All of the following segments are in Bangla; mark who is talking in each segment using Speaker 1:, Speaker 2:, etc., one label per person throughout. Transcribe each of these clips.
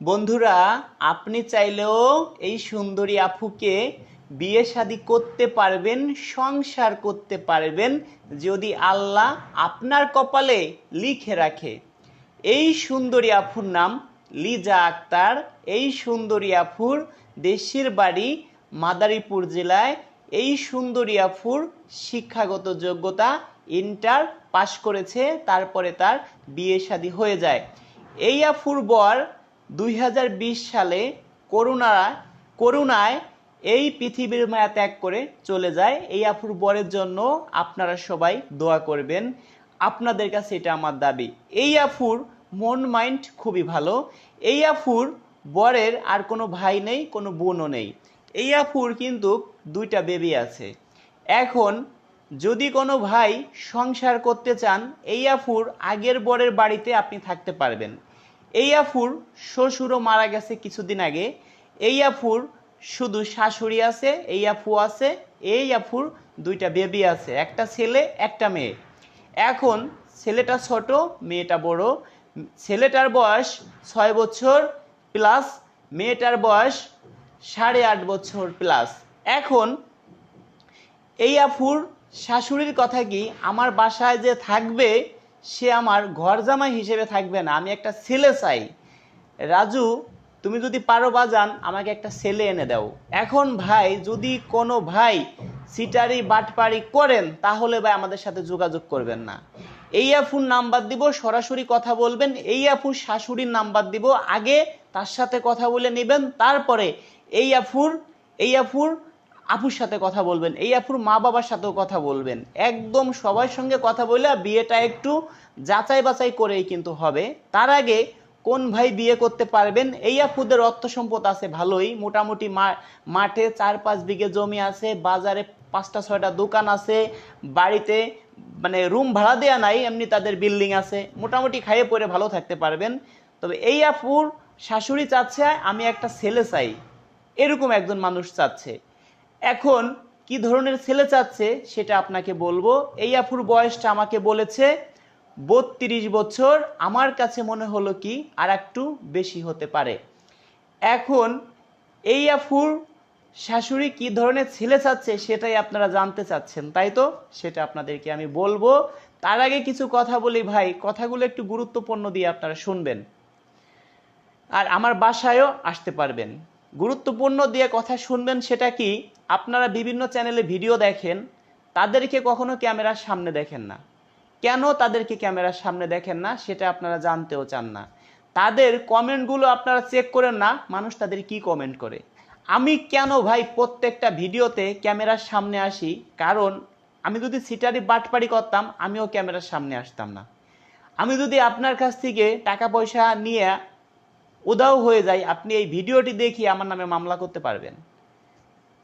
Speaker 1: বন্ধুরা, আপনি চাইলেও এই সুন্দরী আফুকে বিয়ে শাদি করতে পারবেন, সংসার করতে পারবেন, যদি আল্লাহ আপনার কপালে লিখে রাখে। এই সুন্দরী আফুর নাম লিজা আক্তার। এই সুন্দরী আফুর দেশের বাড়ি মাদারীপুর জেলায়। এই সুন্দরী আফুর শিক্ষাগত যোগ্যতা ইন্টার পাশ করেছে, তারপরে তার বিয়ে শাদী হয়ে যায়। এই আফুর বর দুই হাজার বিশ সালে করোনা করুণায় এই পৃথিবীর মায়া ত্যাগ করে চলে যায়। এই আফুর বরের জন্য আপনারা সবাই দোয়া করবেন। আপনাদের কাছে এটা আমার দাবি। এই আফুর মন মাইন্ড খুবই ভালো। এই আফুর বরের আর কোনো ভাই নেই, কোনো বোনও নেই। এই আফুর কিন্তু দুইটা বেবি আছে। এখন যদি কোনো ভাই সংসার করতে চান, এই আফুর আগের বরের বাড়িতে আপনি থাকতে পারবেন। এই আফুর শ্বশুরও মারা গেছে কিছুদিন আগে। এই আফুর শুধু শাশুড়ি আছে এই আফু আছে এই আফুর দুইটা বেবি আছে, একটা ছেলে, একটা মেয়ে। এখন ছেলেটা ছোট, মেয়েটা বড়। ছেলেটার বয়স ছয় বছর প্লাস মেয়েটার বয়স সাড়ে আট বছর প্লাস এখন এই আফুর শাশুড়ির কথা কি, আমার বাসায় যে থাকবে সে আমার ঘর জামাই হিসেবে থাকবে না, আমি একটা ছেলে চাই। রাজু, তুমি যদি পারো বাজান, আমাকে একটা ছেলে এনে দাও। এখন ভাই, যদি কোনো ভাই সিটারি বাটপাড়ি করেন, তাহলে ভাই আমাদের সাথে যোগাযোগ করবেন না। এই আফুর নাম্বার দিব, সরাসরি কথা বলবেন। এই আফুর শাশুড়ির নাম্বার দিব, আগে তার সাথে কথা বলে নেবেন, তারপরে এই আফুর এই আফুর আপুর সাথে কথা বলবেন, এই আপুর মা বাবার সাথেও কথা বলবেন। একদম সবার সঙ্গে কথা বলে বিয়েটা একটু যাচাই বাছাই করেই কিন্তু হবে। তার আগে কোন ভাই বিয়ে করতে পারবেন, এই আপুদের অর্থ সম্পদ আছে ভালোই। মোটামুটি মাঠে চার পাঁচ বিঘে জমি আছে, বাজারে পাঁচটা ছয়টা দোকান আছে, বাড়িতে মানে রুম ভাড়া দেওয়া নাই, এমনি তাদের বিল্ডিং আছে। মোটামুটি খাইয়ে পরে ভালো থাকতে পারবেন। তবে এই আপুর শাশুড়ি চাচ্ছে, আমি একটা ছেলে চাই। এরকম একজন মানুষ চাচ্ছে। এখন কি ধরনের ছেলে চাচ্ছে সেটা আপনাকে বলব। এই আফুর বয়সটা আমাকে বলেছে বত্রিশ বছর। আমার কাছে মনে হলো কি আর একটু বেশি হতে পারে। এখন এই আফুর শাশুড়ি কি ধরনের ছেলে চাচ্ছে সেটাই আপনারা জানতে চাচ্ছেন, তাই তো? সেটা আপনাদেরকে আমি বলব। তার আগে কিছু কথা বলি ভাই, কথাগুলো একটু গুরুত্বপূর্ণ দিয়ে আপনারা শুনবেন। আর আমার বাসায়ও আসতে পারবেন। গুরুত্বপূর্ণ দিয়ে কথা শুনবেন সেটা কি? আপনারা বিভিন্ন চ্যানেলে ভিডিও দেখেন, তাদেরকে কখনো ক্যামেরার সামনে দেখেন না। কেন তাদেরকে ক্যামেরার সামনে দেখেন না, সেটা আপনারা জানতেও চান না। তাদের কমেন্টগুলো আপনারা চেক করেন না, মানুষ তাদের কি কমেন্ট করে? আমি কেন ভাই প্রত্যেকটা ভিডিওতে ক্যামেরার সামনে আসি? কারণ আমি যদি সিটারি বাটপাড়ি করতাম, আমিও ক্যামেরার সামনে আসতাম না। আমি যদি আপনার কাছ থেকে টাকা পয়সা নিয়ে উদাও হয়ে যায়, আপনি এই ভিডিওটি দেখিয়ে আমার নামে মামলা করতে পারবেন।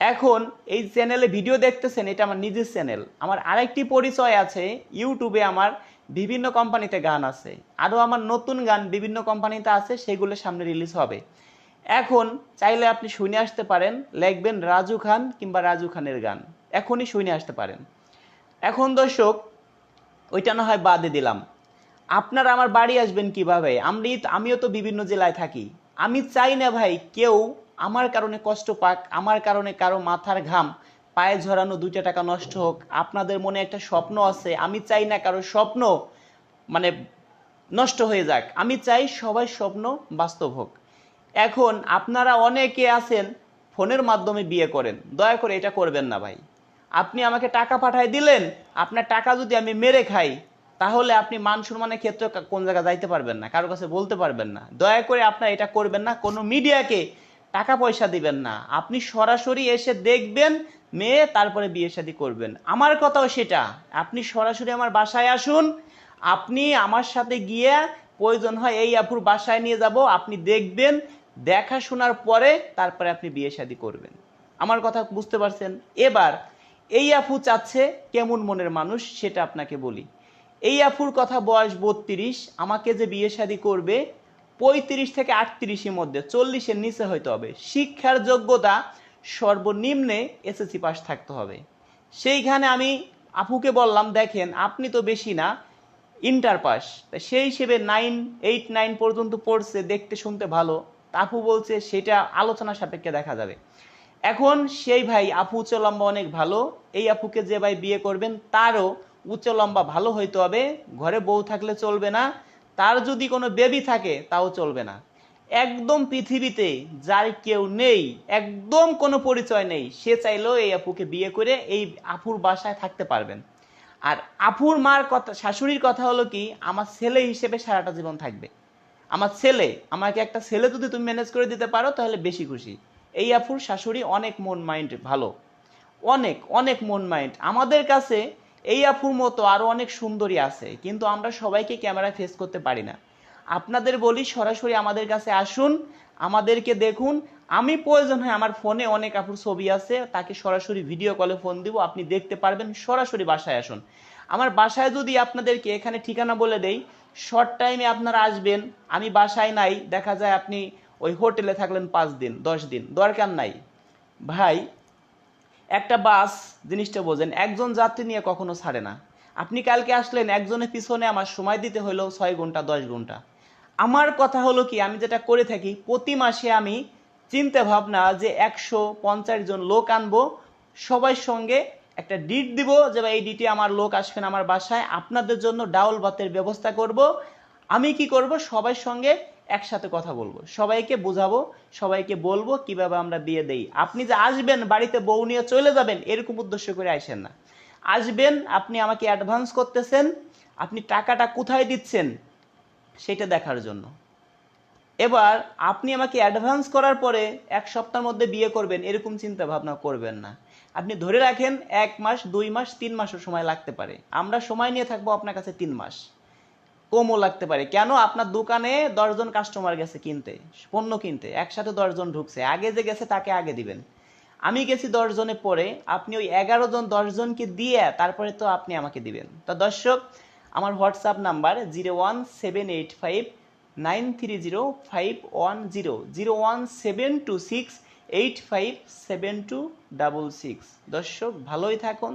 Speaker 1: এখন এই চ্যানেলে ভিডিও দেখতেছেন, এটা আমার নিজের চ্যানেল। আমার আরেকটি পরিচয় আছে, ইউটিউবে আমার বিভিন্ন কোম্পানিতে গান আছে। আরও আমার নতুন গান বিভিন্ন কোম্পানিতে আছে, সেগুলো সামনে রিলিজ হবে। এখন চাইলে আপনি শুনে আসতে পারেন, লিখবেন রাজু খান কিংবা রাজু খানের গান। এখনই শুনে আসতে পারেন। এখন দর্শক, ওইটা না হয় বাদে দিলাম। আপনারা আমার বাড়ি আসবেন কীভাবে? আমি আমিও তো বিভিন্ন জেলায় থাকি। আমি চাই না ভাই, কেউ আমার কারণে কষ্ট পাক, আমার কারণে কারও মাথার ঘাম, পায়ে ঝরানো দুইটা টাকা নষ্ট হোক। আপনাদের মনে একটা স্বপ্ন আছে, আমি চাই না কারও স্বপ্ন মানে নষ্ট হয়ে যাক। আমি চাই সবাই স্বপ্ন বাস্তব হোক। এখন আপনারা অনেকে আছেন, ফোনের মাধ্যমে বিয়ে করেন। দয়া করে এটা করবেন না ভাই। আপনি আমাকে টাকা পাঠায় দিলেন, আপনার টাকা যদি আমি মেরে খাই তাহলে আপনি মান সম্মানের ক্ষেত্রে কোন জায়গায় যাইতে পারবেন না, কারও কাছে বলতে পারবেন না। দয়া করে আপনার এটা করবেন না, কোনো মিডিয়াকে টাকা পয়সা দিবেন না। আপনি সরাসরি এসে দেখবেন, মেয়ে তারপরে বিয়ে শাদী করবেন। আমার কথাও সেটা। আপনি সরাসরি আমার বাসায় আসুন, আপনি আমার সাথে গিয়ে প্রয়োজন হয় এই আপুর বাসায় নিয়ে যাব, আপনি দেখবেন দেখাশোনার পরে তারপরে আপনি বিয়ে শাদী করবেন। আমার কথা বুঝতে পারছেন? এবার, এই আপু চাচ্ছে কেমন মনের মানুষ, সেটা আপনাকে বলি। এই আফুর কথা বয়স বত্রিশ, আমাকে যে বিয়ে শাদী করবে, পঁয়ত্রিশ থেকে আটত্রিশের মধ্যে, চল্লিশের নিচে হইতে হবে। শিক্ষার যোগ্যতা সর্বনিম্নে এসএসসি পাস থাকতে হবে। সেইখানে আমি আপুকে বললাম, দেখেন, আপনি তো বেশি না ইন্টার পাস সেই হিসেবে নাইন এইট নাইন পর্যন্ত পড়ছে, দেখতে শুনতে ভালো। আপু বলছে, সেটা আলোচনা সাপেক্ষে দেখা যাবে। এখন সেই ভাই আপু উচ্চ লম্বা অনেক ভালো। এই আপুকে যে ভাই বিয়ে করবেন, তারও উচ্চ লম্বা ভালো হইতে হবে, ঘরে বউ থাকলে চলবে না, তার যদি কোনো বেবি থাকে তাও চলবে না। একদম পৃথিবীতে যার কেউ নেই, একদম কোনো পরিচয় নেই, সে চাইলেও এই আপুকে বিয়ে করে এই আপুর বাসায় থাকতে পারবেন। আর আপুর মার কথা, শাশুড়ির কথা হলো কি, আমার ছেলে হিসেবে সারাটা জীবন থাকবে। আমার ছেলে, আমাকে একটা ছেলে যদি তুমি ম্যানেজ করে দিতে পারো, তাহলে বেশি খুশি। এই আপুর শাশুড়ি অনেক মন মাইন্ড ভালো। অনেক অনেক মন মাইন্ড আমাদের কাছে এই আপুর মতো আরও অনেক সুন্দরী আছে, কিন্তু আমরা সবাইকে ক্যামেরা ফেস করতে পারি না। আপনাদের বলি সরাসরি আমাদের কাছে আসুন, আমাদেরকে দেখুন। আমি প্রয়োজন হয় আমার ফোনে অনেক আপুর ছবি আছে, তাকে সরাসরি ভিডিও কলে ফোন দিব, আপনি দেখতে পারবেন, সরাসরি বাসায় আসুন। আমার বাসায় যদি আপনাদেরকে এখানে ঠিকানা বলে দেই শর্ট টাইমে আপনারা আসবেন, আমি বাসায় নাই, দেখা যায় আপনি ওই হোটেলে থাকলেন পাঁচ দিন, দশ দিন, দরকার নাই। ভাই একটা বাস জিনিসটা বোঝেন, একজন যাত্রী নিয়ে কখনো ছাড়ে না। আপনি কালকে আসলেন, একজনের পিছনে আমার সময় দিতে হলো ছয় ঘণ্টা, দশ ঘণ্টা। আমার কথা হলো কি, আমি যেটা করে থাকি, প্রতি মাসে আমি চিন্তা ভাবনা যে একশো পঞ্চাশ জন লোক আনব সবার সঙ্গে একটা ডিট দিব যে এই ডিটে আমার লোক আসবেন আমার বাসায়, আপনাদের জন্য ডাউল ভাতের ব্যবস্থা করব। আমি কি করব? সবার সঙ্গে একসাথে কথা বলব। সবাইকে বোঝাবো, সবাইকে বলব কীভাবে আমরা বিয়ে দেই। আপনি যে আসবেন, বাড়িতে বউ নিয়ে চলে যাবেন, এরকম উদ্দেশ্য করে আসেন না। আসবেন, আপনি আমাকে অ্যাডভান্স করতেছেন, আপনি টাকাটা কোথায় দিচ্ছেন, সেটা দেখার জন্য। এবার আপনি আমাকে অ্যাডভান্স করার পরে এক সপ্তাহের মধ্যে বিয়ে করবেন, এরকম চিন্তা ভাবনা করবেন না। আপনি ধরে রাখেন, এক মাস, দুই মাস, তিন মাসও সময় লাগতে পারে। আমরা সময় নিয়ে থাকব আপনার কাছে তিন মাস। কমও লাগতে পারে। কেন? আপনার দোকানে দশজন কাস্টমার গেছে কিনতে, পণ্য কিনতে, একসাথে দশজন ঢুকছে। আগে যে গেছে তাকে আগে দিবেন। আমি গেছি দশজনে পরে, আপনি ওই এগারো জন, দশজনকে দিয়ে তারপরে তো আপনি আমাকে দিবেন। তো দর্শক, আমার WhatsApp number zero one seven eight five nine three zero five one zero zero one seven two six eight five seven two double six দর্শক, ভালোই থাকুন।